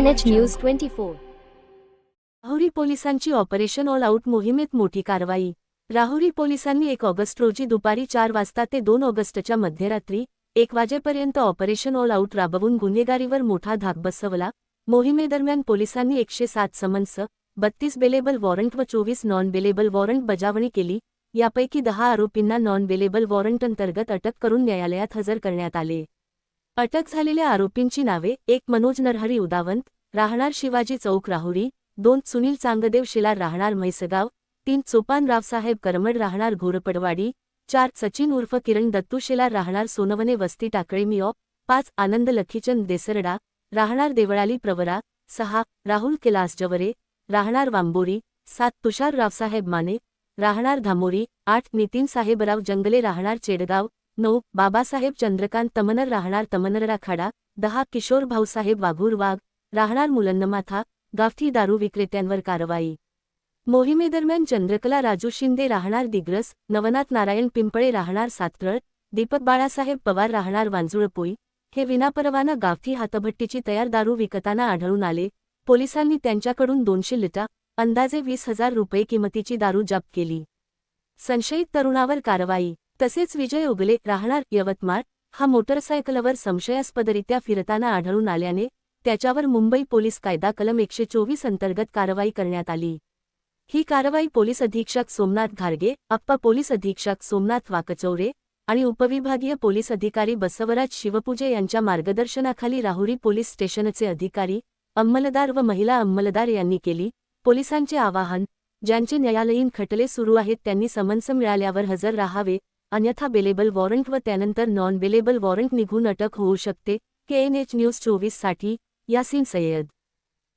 KNH News 24. Rahuri पोलिसांची operation all out मोहिमेत मोठी कारवाई. राहुरी पोलिसांनी एक ऑगस्ट रोजी दुपारी चार वाजता ते दोन ऑगस्टच्या मध्यरात्री एक वाजेपर्यंत ऑपरेशन ऑल आऊट राबवून गुन्हेगारीवर मोठा धाक बसवला. मोहिमेदरम्यान पोलिसांनी एकशे सात समन्स बत्तीस बेलेबल वॉरंट व चोवीस नॉन बेलेबल वॉरंट बजावणी केली. यापैकी दहा आरोपींना नॉन बेलेबल वॉरंट अंतर्गत अटक करून न्यायालयात हजर करण्यात आले. अटक झालेल्या आरोपींची नावे एक मनोज नरहरी उदावंत राहणार शिवाजी चौक राहुरी दोन सुनील चांगदेव शिलार राहणार म्हैसगाव तीन चोपान रावसाहेब करमड राहणार घोरपडवाडी चार सचिन उर्फ किरण दत्तू शेलार राहणार सोनवने वस्ती टाकळी मिओ पाच आनंद लखीचंद देसरडा राहणार देवळाली प्रवरा सहा राहुल कैलास जवरे राहणार वांबोरी सात तुषार रावसाहेब माने राहणार धामोरी आठ नितीन साहेबराव जंगले राहणार चेडगाव नऊ बाबासाहेब चंद्रकांत तमनर राहणार तमनररा खाडा दहा किशोर भाऊसाहेब वाघूर वाघ राहणार मुलंदमाथा गावठी दारू विक्रेत्यांवर कारवाई. मोहिमेदरम्यान चंद्रकला राजू शिंदे राहणार दिग्रस नवनाथ नारायण पिंपळे राहणार सातरळ दीपक बाळासाहेब पवार राहणार वांजुळपोई हे विनापरवाना गावठी हातभट्टीची तयार दारू विकताना आढळून आले. पोलिसांनी त्यांच्याकडून दोनशे लिटा अंदाजे वीस हजार रुपये किमतीची दारू जप्त केली. संशयित तरुणावर कारवाई. तसेच विजय उगले राहणार यवतमाळ हा मोटरसायकलवर संशयास्पदरित्या फिरताना आढळून आल्याने त्याच्यावर मुंबई पोलीस कायदा कलम एकशे चोवीस अंतर्गत कारवाई करण्यात आली. ही कारवाई पोलीस अधीक्षक सोमनाथ घारगे अप्पा पोलीस अधीक्षक सोमनाथ वाकचौरे आणि उपविभागीय पोलीस अधिकारी बसवराज शिवपूजे यांच्या मार्गदर्शनाखाली राहुरी पोलीस स्टेशनचे अधिकारी अंमलदार व महिला अंमलदार यांनी केली. पोलिसांचे आवाहन ज्यांचे न्यायालयीन खटले सुरू आहेत त्यांनी समन्स मिळाल्यावर हजर राहावे अन्यथा बेलेबल वॉरंट व त्यानंतर नॉन बेलेबल वॉरंट निघून अटक होऊ शकते. के एनएच न्यूज चोवीससाठी Yasin Sayed.